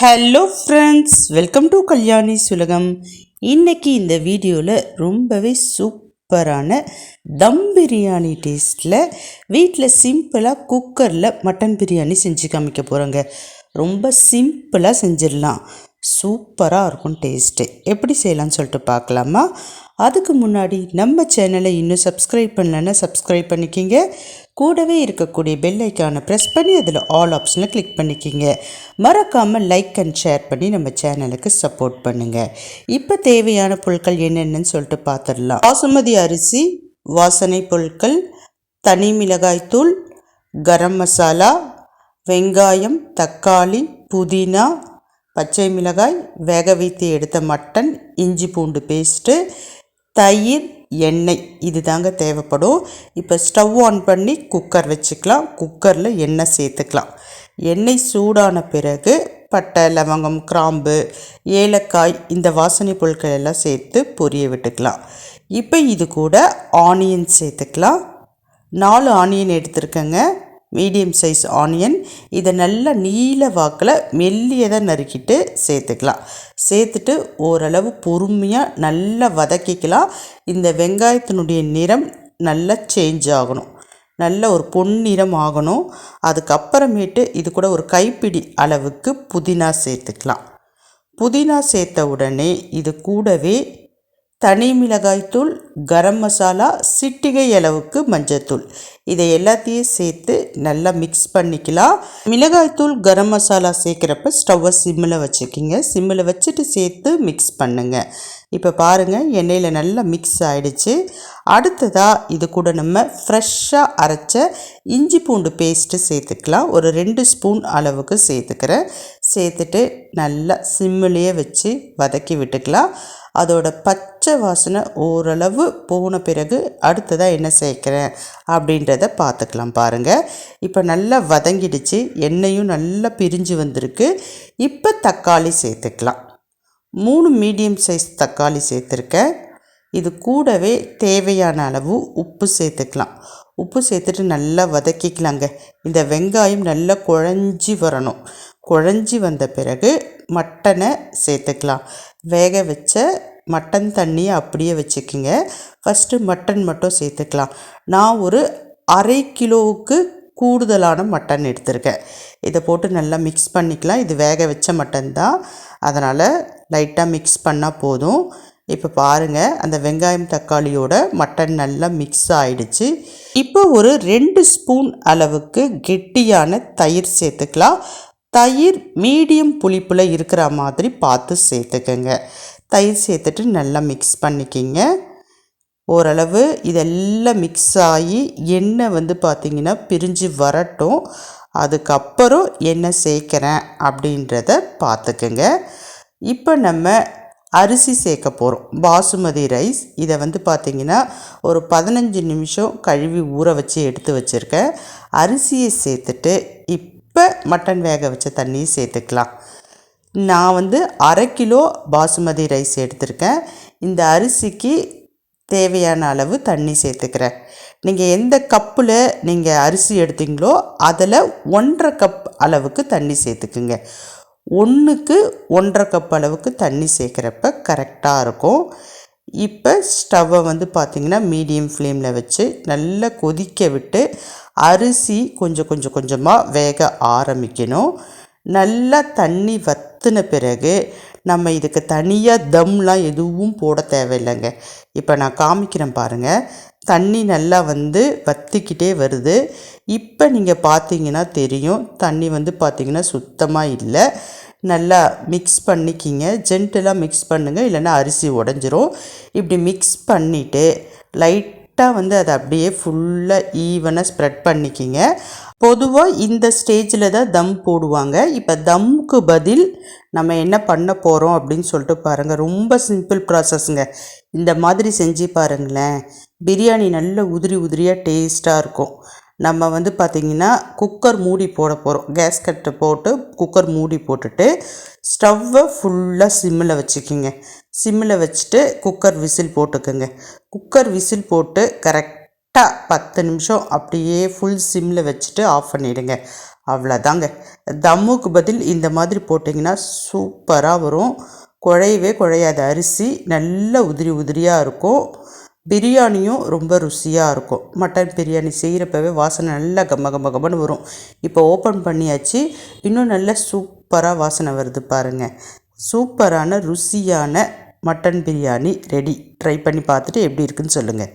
Hello friends welcome to Kalyani சுலகம் இன்னைக்கு இந்த வீடியோவில் ரொம்பவே சூப்பரான தம் பிரியாணி டேஸ்ட்டில் வீட்டில் சிம்பிளாக குக்கரில் மட்டன் பிரியாணி செஞ்சு காமிக்க போகிறோங்க ரொம்ப சிம்பிளாக செஞ்சிடலாம். சூப்பராக இருக்கும் டேஸ்ட்டு எப்படி செய்யலாம்னு சொல்லிட்டு பார்க்கலாமா? அதுக்கு முன்னாடி நம்ம சேனலை இன்னும் சப்ஸ்கிரைப் பண்ணலன்னா சப்ஸ்கிரைப் பண்ணிக்கிங்க. கூடவே இருக்கக்கூடிய பெல் ஐக்கானை ப்ரெஸ் பண்ணி அதில் ஆல் ஆப்ஷனை கிளிக் பண்ணிக்கிங்க. மறக்காமல் லைக் அண்ட் ஷேர் பண்ணி நம்ம சேனலுக்கு சப்போர்ட் பண்ணுங்கள் இப்போ தேவையான பொருட்கள் என்னென்னு சொல்லிட்டு பார்த்துடலாம் பாசுமதி அரிசி வாசனை பொருட்கள் தனி மிளகாய்த்தூள் கரம் மசாலா வெங்காயம் தக்காளி புதினா பச்சை மிளகாய் வேக வைத்து எடுத்த மட்டன் இஞ்சி பூண்டு பேஸ்ட்டு தயிர் எண்ணெய் இது தாங்க தேவைப்படும். இப்போ ஸ்டவ் ஆன் பண்ணி குக்கர் வச்சுக்கலாம். குக்கரில் எண்ணெய் சேர்த்துக்கலாம். எண்ணெய் சூடான பிறகு பட்டை லவங்கம் கிராம்பு ஏலக்காய் இந்த வாசனை பொருட்கள் எல்லாம் சேர்த்து பொரிய விட்டுக்கலாம். இப்போ இது கூட ஆனியன் சேர்த்துக்கலாம். நாலு ஆனியன் எடுத்துருக்கேங்க. Medium size onion. இதை நல்லா நீல வாக்கில் மெல்லியதாக நறுக்கிட்டு சேர்த்துக்கலாம். சேர்த்துட்டு ஓரளவு பொறுமையாக நல்லா வதக்கிக்கலாம். இந்த வெங்காயத்தினுடைய நிறம் நல்லா சேஞ்ச் ஆகணும். நல்ல ஒரு பொன்னிறம் ஆகணும். அதுக்கப்புறமேட்டு இது கூட ஒரு கைப்பிடி அளவுக்கு புதினா சேர்த்துக்கலாம். புதினா சேர்த்த உடனே இது கூடவே தனி மிளகாய்த்தூள் கரம் மசாலா சிட்டிகை அளவுக்கு மஞ்சத்தூள் இதை எல்லாத்தையும் சேர்த்து நல்லா மிக்ஸ் பண்ணிக்கலாம். மிளகாய்த்தூள் கரம் மசாலா சேர்க்குறப்ப ஸ்டவ்வை சிம்மில் வச்சுக்கிங்க. சிம்மில் வச்சுட்டு சேர்த்து மிக்ஸ் பண்ணுங்கள் இப்போ பாருங்கள் எண்ணெயில் நல்லா மிக்ஸ் ஆகிடுச்சு அடுத்ததாக இது கூட நம்ம ஃப்ரெஷ்ஷாக அரைச்ச இஞ்சி பூண்டு பேஸ்ட்டு சேர்த்துக்கலாம். ஒரு ரெண்டு ஸ்பூன் அளவுக்கு சேர்த்துக்கிறேன். சேர்த்துட்டு நல்லா சிம்மிலேயே வச்சு வதக்கி விட்டுக்கலாம். அதோட பச்சை வாசனை ஓரளவு போன பிறகு அடுத்ததாக என்ன சேர்க்குறேன் அப்படின்றத பார்த்துக்கலாம் பாருங்கள் இப்போ நல்லா வதங்கிடுச்சு. எண்ணெயும் நல்லா பிரிஞ்சு வந்திருக்கு. இப்போ தக்காளி சேர்த்துக்கலாம். மூணு மீடியம் சைஸ் தக்காளி சேர்த்துருக்கேன். இது கூடவே தேவையான அளவு உப்பு சேர்த்துக்கலாம். உப்பு சேர்த்துட்டு நல்லா வதக்கிக்கலாங்க. இந்த வெங்காயம் நல்லா குழஞ்சி வரணும். குழஞ்சி வந்த பிறகு மட்டனை சேர்த்துக்கலாம். வேக வச்ச மட்டன் தண்ணியை அப்படியே வச்சுக்கிங்க. ஃபஸ்ட்டு மட்டன் மட்டும் சேர்த்துக்கலாம். நான் ஒரு அரை கிலோவுக்கு கூடுதலான மட்டன் எடுத்திருக்கேன். இதை போட்டு நல்லா மிக்ஸ் பண்ணிக்கலாம். இது வேக வச்ச மட்டன் தான். அதனால் லைட்டாக மிக்ஸ் பண்ணால் போதும். இப்போ பாருங்கள் அந்த வெங்காயம் தக்காளியோட மட்டன் நல்லா மிக்ஸ் ஆகிடுச்சு இப்போ ஒரு ரெண்டு ஸ்பூன் அளவுக்கு கெட்டியான தயிர் சேர்த்துக்கலாம். தயிர் மீடியம் புளிப்பில் இருக்கிற மாதிரி பார்த்து சேர்த்துக்கோங்க. தயிர் சேர்த்துட்டு நல்லா மிக்ஸ் பண்ணிக்கிங்க. ஓரளவு இதெல்லாம் மிக்ஸ் ஆகி எண்ணெய் வந்து பார்த்திங்கன்னா பிரிஞ்சு வரட்டும். அதுக்கப்புறம் என்ன சேர்க்குறேன் அப்படின்றத பார்த்துக்குங்க இப்போ நம்ம அரிசி சேர்க்க போகிறோம் பாசுமதி ரைஸ். இதை வந்து பார்த்திங்கன்னா ஒரு பதினஞ்சு நிமிஷம் கழுவி ஊற வச்சு எடுத்து வச்சுருக்கேன். அரிசியை சேர்த்துட்டு இப்போ மட்டன் வேக வச்ச தண்ணியை சேர்த்துக்கலாம். நான் வந்து அரை கிலோ பாசுமதி ரைஸ் எடுத்திருக்கேன். இந்த அரிசிக்கு தேவையான அளவு தண்ணி சேர்த்துக்கிறேன். நீங்கள் எந்த கப்பில் நீங்கள் அரிசி எடுத்தீங்களோ அதில் ஒன்றரை கப் அளவுக்கு தண்ணி சேர்த்துக்குங்க. ஒன்றுக்கு ஒன்றரை கப் அளவுக்கு தண்ணி சேர்க்குறப்ப கரெக்டாக இருக்கும். இப்போ ஸ்டவ்வை வந்து பார்த்திங்கன்னா மீடியம் ஃப்ளேமில் வச்சு நல்லா கொதிக்க விட்டு அரிசி கொஞ்சம் கொஞ்சம் கொஞ்சமாக வேக ஆரம்பிக்கணும். நல்லா தண்ணி வத் வற்றின பிறகு நம்ம இதுக்கு தனியாக தம்லாம் எதுவும் போட தேவையில்லைங்க. இப்போ நான் காமிக்கிறேன் பாருங்கள் தண்ணி நல்லா வந்து வற்றிக்கிட்டே வருது. இப்போ நீங்கள் பார்த்தீங்கன்னா தெரியும். தண்ணி வந்து பார்த்திங்கன்னா சுத்தமாக இல்லை. நல்லா மிக்ஸ் பண்ணிக்கிங்க. ஜென்டலாக மிக்ஸ் பண்ணுங்கள் இல்லைன்னா அரிசி உடஞ்சிரும். இப்படி மிக்ஸ் பண்ணிவிட்டு லைட்டாக வந்து அதை அப்படியே ஃபுல்லாக ஈவனாக ஸ்ப்ரெட் பண்ணிக்கிங்க. பொதுவாக இந்த ஸ்டேஜில் தான் தம் போடுவாங்க. இப்போ தம்முக்கு பதில் நம்ம என்ன பண்ண போகிறோம் அப்படின்னு சொல்லிட்டு பாருங்கள் ரொம்ப சிம்பிள் ப்ராசஸ்ங்க இந்த மாதிரி செஞ்சு பாருங்களேன். பிரியாணி நல்ல உதிரி உதிரியாக டேஸ்ட்டாக இருக்கும். நம்ம வந்து பார்த்திங்கன்னா குக்கர் மூடி போட போகிறோம் கேஸ் கட்டை போட்டு குக்கர் மூடி போட்டுட்டு ஸ்டவ்வை ஃபுல்லாக சிம்மில் வச்சுக்கிங்க. சிம்மில் வச்சுட்டு குக்கர் விசில் போட்டுக்கோங்க. குக்கர் விசில் போட்டு கரெக்ட் கரெக்டாக பத்து நிமிஷம் அப்படியே ஃபுல் சிம்மில் வச்சுட்டு ஆஃப் பண்ணிவிடுங்க அவ்வளோதாங்க தம்முக்கு பதில் இந்த மாதிரி போட்டிங்கன்னா சூப்பராக வரும். குழையவே குழையாத. அரிசி நல்ல உதிரி உதிரியாக இருக்கும். பிரியாணியும் ரொம்ப ருசியாக இருக்கும். மட்டன் பிரியாணி செய்கிறப்பவே வாசனை நல்லா கம்ம கம்ம கம்மன்னு வரும். இப்போ ஓப்பன் பண்ணியாச்சு. இன்னும் நல்ல சூப்பராக வாசனை வருது பாருங்கள் சூப்பரான ருசியான மட்டன் பிரியாணி ரெடி ட்ரை பண்ணி பார்த்துட்டு எப்படி இருக்குன்னு சொல்லுங்கள்